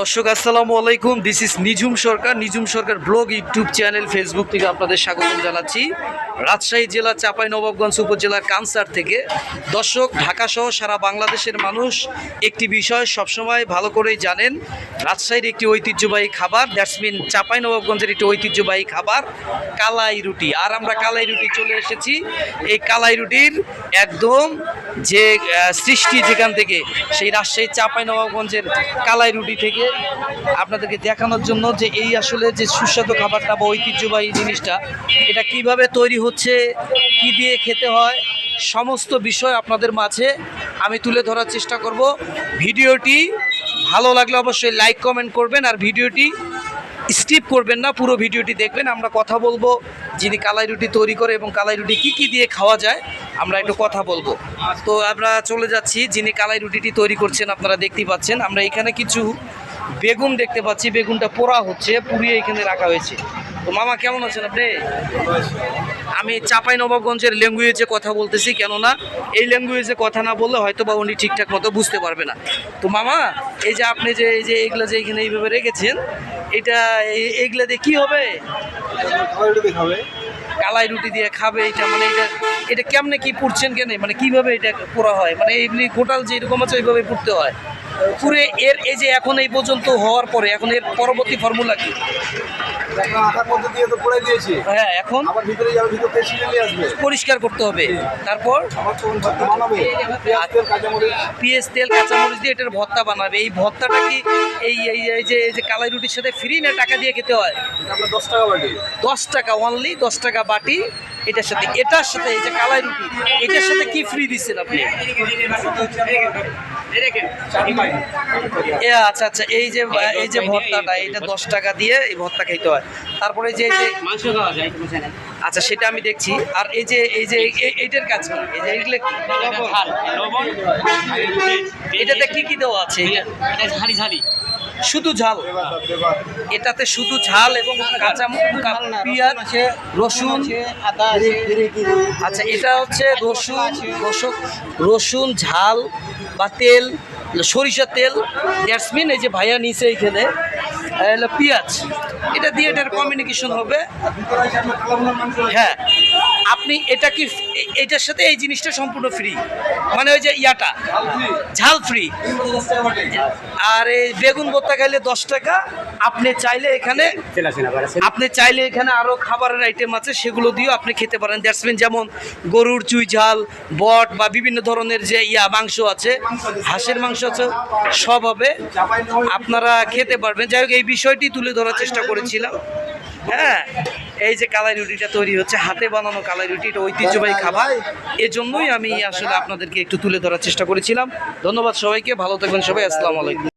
দর্শক, আসসালামু আলাইকুম। This is Nijhum Sarkar Nijhum Sarkar blog YouTube channel Facebook থেকে আপনাদের স্বাগত জানাচ্ছি। রাজশাহী জেলা চাপাই নবাবগঞ্জ উপজেলার কানসার থেকে। দর্শক, ঢাকা সহ সারা বাংলাদেশের মানুষ একটি বিষয় সবসময় ভালো করেই জানেন। রাজশাহীর একটি ঐতিহ্যবাহী খাবার দ্যাটস মিন চাপাই নবাবগঞ্জের একটি ঐতিহ্যবাহী খাবার, কালাই রুটি। আর আমরা কালাই রুটি চলে এসেছি। এই কালাই রুটির একদম যে সৃষ্টি যেখান থেকে, সেই রাজশাহী চাপাই নবাবগঞ্জের কালাই রুটি থেকে আপনাদেরকে দেখানোর জন্য যে এই আসলে যে সুস্বাদু খাবারটা বা ঐতিহ্যবাহী জিনিসটা, এটা কীভাবে তৈরি হচ্ছে, কি দিয়ে খেতে হয়, সমস্ত বিষয় আপনাদের মাঝে আমি তুলে ধরার চেষ্টা করব। ভিডিওটি ভালো লাগলে অবশ্যই লাইক, কমেন্ট করবেন আর ভিডিওটি স্কিপ করবেন না, পুরো ভিডিওটি দেখবেন। আমরা কথা বলব যিনি কালাই রুটি তৈরি করে এবং কালাই রুটি কী কী দিয়ে খাওয়া যায়, আমরা একটু কথা বলব। তো আমরা চলে যাচ্ছি, যিনি কালাই রুটিটি তৈরি করছেন, আপনারা দেখতেই পাচ্ছেন। আমরা এখানে কিছু বেগুন দেখতে পাচ্ছি, বেগুনটা পোড়া হচ্ছে, পুড়িয়ে এখানে রাখা হয়েছে। তো মামা, কেমন আছেন আপনি? আমি চাপাই নবাবগঞ্জের ল্যাঙ্গুয়েজে কথা বলতেছি, কেননা এই ল্যাঙ্গুয়েজে কথা না বললে হয়তো বা উনি ঠিকঠাক মতো বুঝতে পারবে না। তো মামা, এই যে আপনি যে, এই যে এইগুলো যে এখানে এইভাবে রেখেছেন, এটা এই- এইগুলা দিয়ে কী হবে? কালাই রুটি দিয়ে খাবে, এটা মানে এটা এটা কেমনে কি পুড়ছেন কেন? মানে কীভাবে এটা পোড়া হয়? মানে এমনি গোটাল যে এরকম আছে, ওইভাবে পুড়তে হয়। পুরে এর এই যে এখন এই পর্যন্ত হওয়ার পরে এখন এর পরবর্তী ফর্মুলা কি? হ্যাঁ এখন? পরিষ্কার করতে হবে। তারপর? পেঁয়াজ তেল কাঁচামরিচ। দিয়ে এটার ভর্তা বানাবে। এই ভর্তাটা কি এই এই যে এই যে কালাই রুটির সাথে ফ্রি না টাকা দিয়ে খেতে হয়? দশ টাকা বাটি। দশ টাকা অনলি দশ টাকা বাটি। এটার সাথে এটার সাথে এই যে কালাই রুটি এটার সাথে কি ফ্রি দিচ্ছেন আপনি? আচ্ছা আচ্ছা এই যে এই যে ভর্তাটা এটা দশ টাকা দিয়ে এই ভর্তা খেতে হয়। তারপরে যে এই যে আচ্ছা সেটা আমি দেখছি। আর এই যে এই যে এইটার কাজ এই যে? ঝাল। এটাতে কি কি দেওয়া আছে? ঝালি ঝালি। শুধু ঝাল। এটাতে শুধু ঝাল এবং কাঁচা পেঁয়াজ, রসুন। আচ্ছা এটা হচ্ছে রসুন রসুন রসুন, ঝাল বা তেল, সরিষার তেল। দ্যাটস এই যে ভাইয়া নিচে এইখানে হলো পেঁয়াজ। এটা দিয়ে এটার কমিউনিকেশন হবে। হ্যাঁ। আপনি এটা কি এটার সাথে এই জিনিসটা সম্পূর্ণ ফ্রি। মানে ওই যে ইয়াটা। ঝাল ফ্রি। আর এই বেগুন ভর্তা খাইলে দশ টাকা। আপনি চাইলে এখানে আপনি চাইলে এখানে আরও খাবারের আইটেম আছে, সেগুলো দিয়েও আপনি খেতে পারেন। দ্যাটসমিন যেমন গরুর চুই ঝাল, বট বা বিভিন্ন ধরনের যে ইয়া মাংস আছে, হাঁসের মাংস আছে, সব হবে। আপনারা খেতে পারবেন। যাই হোক, এই বিষয়টি তুলে ধরার চেষ্টা করেছিলাম। হ্যাঁ এই যে কালাই রুটিটা তৈরি হচ্ছে, হাতে বানানো কালাই রুটি, এটা ঐতিহ্যবাহী খাবার। এজন্যই আমি আসলে আপনাদেরকে একটু তুলে ধরার চেষ্টা করেছিলাম। ধন্যবাদ সবাইকে, ভালো থাকবেন সবাই, আসসালামু আলাইকুম।